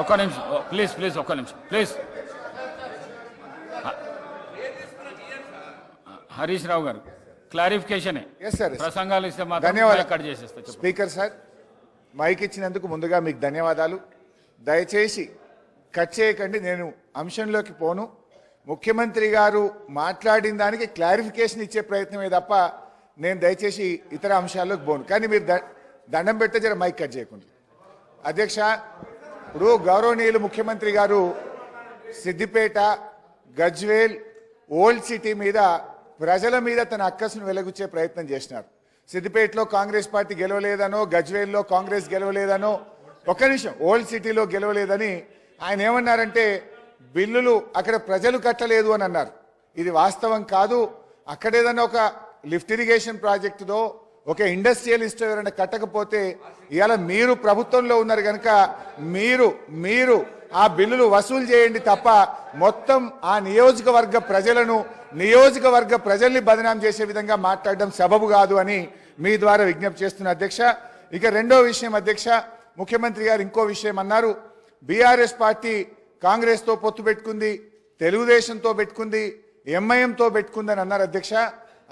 ఒక్క నిమిషం. Please please ఒక్క నిమిషం. ప్లీజ్. హరీష్ రావు గారు క్లారిఫికేషనే. ప్రసంగాలు ఇస్తే ధన్యవాదాలు. కట్ చేసేస్తా. స్పీకర్ సార్ మైక్ ఇచ్చినందుకు ముందుగా మీకు ధన్యవాదాలు. దయచేసి కట్ చేయకండి నేను అంశంలోకి పోను. ముఖ్యమంత్రి గారు మాట్లాడిన దానికి క్లారిఫికేషన్ ఇచ్చే ప్రయత్నమే తప్ప నేను దయచేసి ఇతర అంశాల్లోకి పోను. కానీ మీరు ద- దండం పెడితే జర మైక్ కట్ చేయకుండా. అధ్యక్ష ఇప్పుడు గౌరవనీయులు ముఖ్యమంత్రి గారు సిద్దిపేట గజ్వేల్ ఓల్డ్ సిటీ మీద ప్రజల మీద తన అక్కసును వెలగుచ్చే ప్రయత్నం చేసినారు. సిద్దిపేటలో కాంగ్రెస్ పార్టీ గెలవలేదనో గజ్వేల్లో కాంగ్రెస్ గెలవలేదనో ఒక్క నిమిషం ఓల్డ్ సిటీలో గెలవలేదని ఆయన ఏమన్నారంటే బిల్లులు అక్కడ ప్రజలు కట్టలేదు అని అన్నారు. ఇది వాస్తవం కాదు. అక్కడ ఏదైనా ఒక లిఫ్ట్ ఇరిగేషన్ ప్రాజెక్టుదో ఒక ఇండస్ట్రియలిస్ట్ ఎవరైనా కట్టకపోతే ఇవాళ మీరు ప్రభుత్వంలో ఉన్నారు కనుక మీరు మీరు ఆ బిల్లులు వసూలు చేయండి తప్ప మొత్తం ఆ నియోజకవర్గ ప్రజలను నియోజకవర్గ ప్రజల్ని బదనాం చేసే విధంగా మాట్లాడడం సబబు కాదు అని మీ ద్వారా విజ్ఞప్తి చేస్తున్న అధ్యక్ష. ఇక రెండో విషయం అధ్యక్ష ముఖ్యమంత్రి గారు ఇంకో విషయం అన్నారు. బీఆర్ఎస్ పార్టీ కాంగ్రెస్తో పొత్తు పెట్టుకుంది తెలుగుదేశంతో పెట్టుకుంది ఎంఐఎంతో పెట్టుకుందని అన్నారు అధ్యక్ష.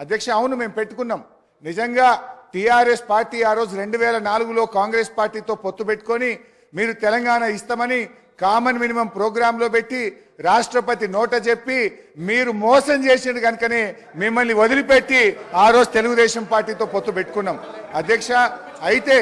అధ్యక్ష అవును మేము పెట్టుకున్నాం. నిజంగా టీఆర్ఎస్ పార్టీ ఆ రోజు రెండు వేల నాలుగులో కాంగ్రెస్ పార్టీతో పొత్తు పెట్టుకొని మీరు తెలంగాణ ఇస్తామని కామన్ మినిమం ప్రోగ్రాంలో పెట్టి రాష్ట్రపతి నోట చెప్పి మీరు మోసం చేసిండు కనుకనే మిమ్మల్ని వదిలిపెట్టి ఆ రోజు తెలుగుదేశం పార్టీతో పొత్తు పెట్టుకున్నాం. అధ్యక్ష అయితే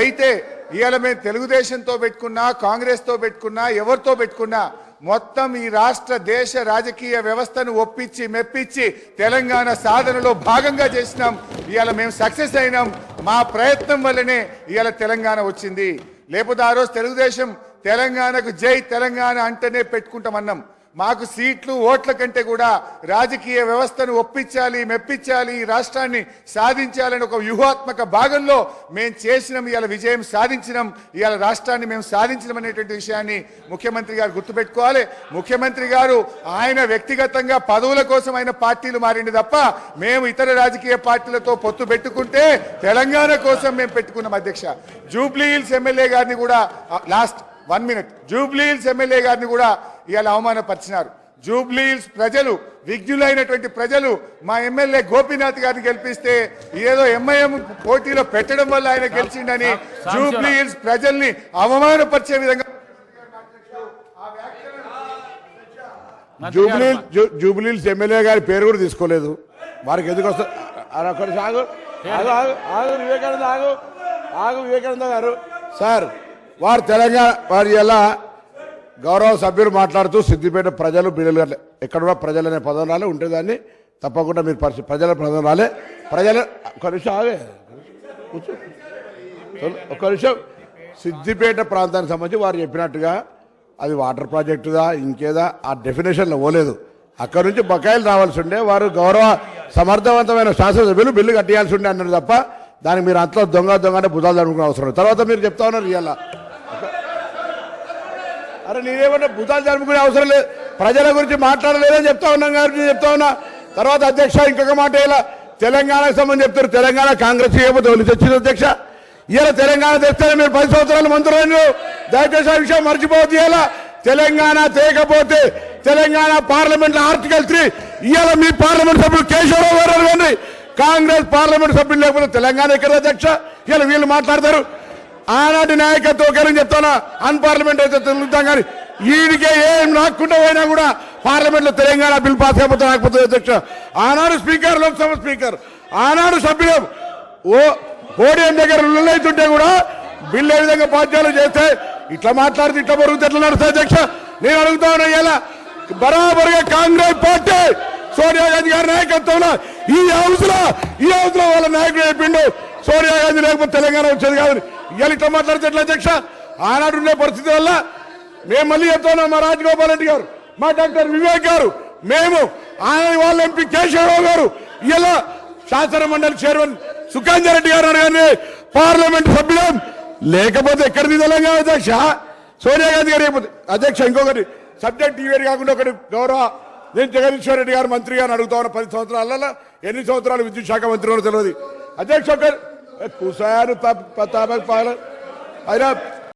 అయితే ఇవాళ మేము తెలుగుదేశంతో పెట్టుకున్నా కాంగ్రెస్తో పెట్టుకున్నా ఎవరితో పెట్టుకున్నా మొత్తం ఈ రాష్ట్ర దేశ రాజకీయ వ్యవస్థను ఒప్పించి మెప్పించి తెలంగాణ సాధనలో భాగంగా చేసినాం. ఇవాళ మేము సక్సెస్ అయినాం. మా ప్రయత్నం వల్లనే ఇవాళ తెలంగాణ వచ్చింది. లేకపోతే ఆ రోజు తెలుగుదేశం తెలంగాణకు జై తెలంగాణ అంటేనే పెట్టుకుంటామన్నాం మాకు సీట్లు ఓట్ల కంటే కూడా రాజకీయ వ్యవస్థను ఒప్పించాలి మెప్పించాలి ఈ రాష్ట్రాన్ని సాధించాలని ఒక వ్యూహాత్మక భాగంలో మేము చేసినాం ఇవాళ విజయం సాధించినాం ఇవాళ రాష్ట్రాన్ని మేము సాధించడం అనేటువంటి విషయాన్ని ముఖ్యమంత్రి గారు గుర్తుపెట్టుకోవాలి. ముఖ్యమంత్రి గారు ఆయన వ్యక్తిగతంగా పదవుల కోసం ఆయన పార్టీలు మారింది తప్ప మేము ఇతర రాజకీయ పార్టీలతో పొత్తు పెట్టుకుంటే తెలంగాణ కోసం మేము పెట్టుకున్నాం అధ్యక్ష. జూబ్లీ హిల్స్ ఎమ్మెల్యే గారిని కూడా last one minute. Jubilee Hills MLA గారిని కూడా ఇవాళ అవమానపరిచినారు. జూబ్లీ హిల్స్ ప్రజలు విజ్ఞులైనటువంటి ప్రజలు మా ఎమ్మెల్యే గోపీనాథ్ గారిని గెలిపిస్తే ఏదో ఎంఐఎం పోటీలో పెట్టడం వల్ల ఆయన గెలిచిండని జూబ్లీ హిల్స్ ప్రజల్ని అవమానపరిచే విధంగా జూబ్లీ గారు, జూ- జూబ్లీహిల్స్ ఎమ్మెల్యే గారి పేరు కూడా తీసుకోలేదు. వారికి ఎందుకు ఆగు ఆగు ఆగు ఆగు వివేకానంద ఆగు. ఆగు వివేకానంద గారు. సార్ వారు తెలంగాణ వారి ఎలా గౌరవ సభ్యులు మాట్లాడుతూ సిద్దిపేట ప్రజలు బిడ్డలు ఎక్కడ కూడా ప్రజలు అనే పదం రాలే ఉంటే దాన్ని తప్పకుండా మీరు పరిస్థితి ప్రజల పదం రాలే. ప్రజల ఒక నిమిషం ఆగే. ఒక నిమిషం. సిద్దిపేట ప్రాంతానికి సంబంధించి వారు చెప్పినట్టుగా అది వాటర్ ప్రాజెక్టుదా ఇంకేదా ఆ డెఫినేషన్లో పోలేదు. అక్కడ నుంచి బకాయిలు రావాల్సి ఉండే వారు గౌరవ సమర్థవంతమైన శాసనసభ్యులు బిల్లు కట్టేయాల్సి ఉండే అన్నారు తప్ప దానికి మీరు అంతలో దొంగ దొంగ అంటే భుజాలు అనుకునే అవసరం తర్వాత మీరు చెప్తా ఉన్నారు ఇవాళ. అరే నేనేమన్నా భూతాలు జరుపుకునే అవసరం లేదు. ప్రజల గురించి మాట్లాడలేదని చెప్తా ఉన్నాం కాబట్టి చెప్తా ఉన్నా. తర్వాత అధ్యక్ష ఇంకొక మాట ఇలా తెలంగాణకు సంబంధించి చెప్తారు. తెలంగాణ కాంగ్రెస్ చేయకపోతే వాళ్ళు అధ్యక్ష? ఇలా తెలంగాణ తెస్తే మీరు పది సంవత్సరాలు మంత్రులు దయచేసి ఆ విషయం మర్చిపోవద్దు ఇలా. తెలంగాణ తేకపోతే తెలంగాణ పార్లమెంట్ ఆర్టికల్ త్రీ ఇవాళ మీ పార్లమెంట్ సభ్యులు కేశవరావు గారు కానీ కాంగ్రెస్ పార్లమెంట్ సభ్యులు లేకపోతే తెలంగాణ ఎక్కడ అధ్యక్ష? ఇలా వీళ్ళు మాట్లాడతారు. ఆనాటి నాయకత్వం ఒకరిని చెప్తానా? అన్పార్లమెంట్ అయితే తిరుగుతాం కానీ వీడికే ఏం రాకుండా పోయినా కూడా పార్లమెంట్లో తెలంగాణ బిల్ పాస్ అయిపోతే రాకపోతే అధ్యక్ష. ఆనాడు స్పీకర్ లోక్సభ స్పీకర్ ఆనాడు సభ్యులు. ఓ పోడియం దగ్గర నిర్ణయితుంటే కూడా బిల్ ఏ విధంగా పాఠ్యాలు చేస్తే ఇట్లా మాట్లాడితే ఇట్లా బరుగుతుంది ఎట్లా నడుస్తా అధ్యక్ష? నేను అడుగుతా ఉన్నా ఇలా బరాబరుగా కాంగ్రెస్ పార్టీ సోనియా గాంధీ గారి నాయకత్వంలో ఈ హౌస్లో ఈ హౌస్లో వాళ్ళ నాయకుడు చెప్పిండు సోనియా గాంధీ లేకపోతే తెలంగాణ వచ్చేది కాదు ఇవాళ ఇట్లా మాట్లాడితే ఎట్లా అధ్యక్ష? ఆనాడు ఉండే పరిస్థితి వల్ల మేము మళ్ళీ చెప్తున్నాం మా రాజగోపాల్ రెడ్డి గారు మా డాక్టర్ వివేక్ గారు మేము ఆయన వాళ్ళ ఎంపీ కేశవరావు గారు ఇలా శాసన మండలి చైర్మన్ సుఖాంజ రెడ్డి గారు కానీ పార్లమెంట్ సభ్యులం. లేకపోతే ఎక్కడిది తెలంగాణ అధ్యక్ష? సోనియా గాంధీ గారు లేకపోతే అధ్యక్ష ఇంకొకటి సబ్జెక్ట్ ఈవేరు కాకుండా ఒకటి గౌరవ నేను జగదీశ్వర్ రెడ్డి గారు మంత్రి గారు అడుగుతా ఉన్న పది సంవత్సరాలలో ఎన్ని సంవత్సరాలు విద్యుత్ శాఖ మంత్రి ఉన్నారో తెలియదు అధ్యక్ష ఒక కూసారు అయినా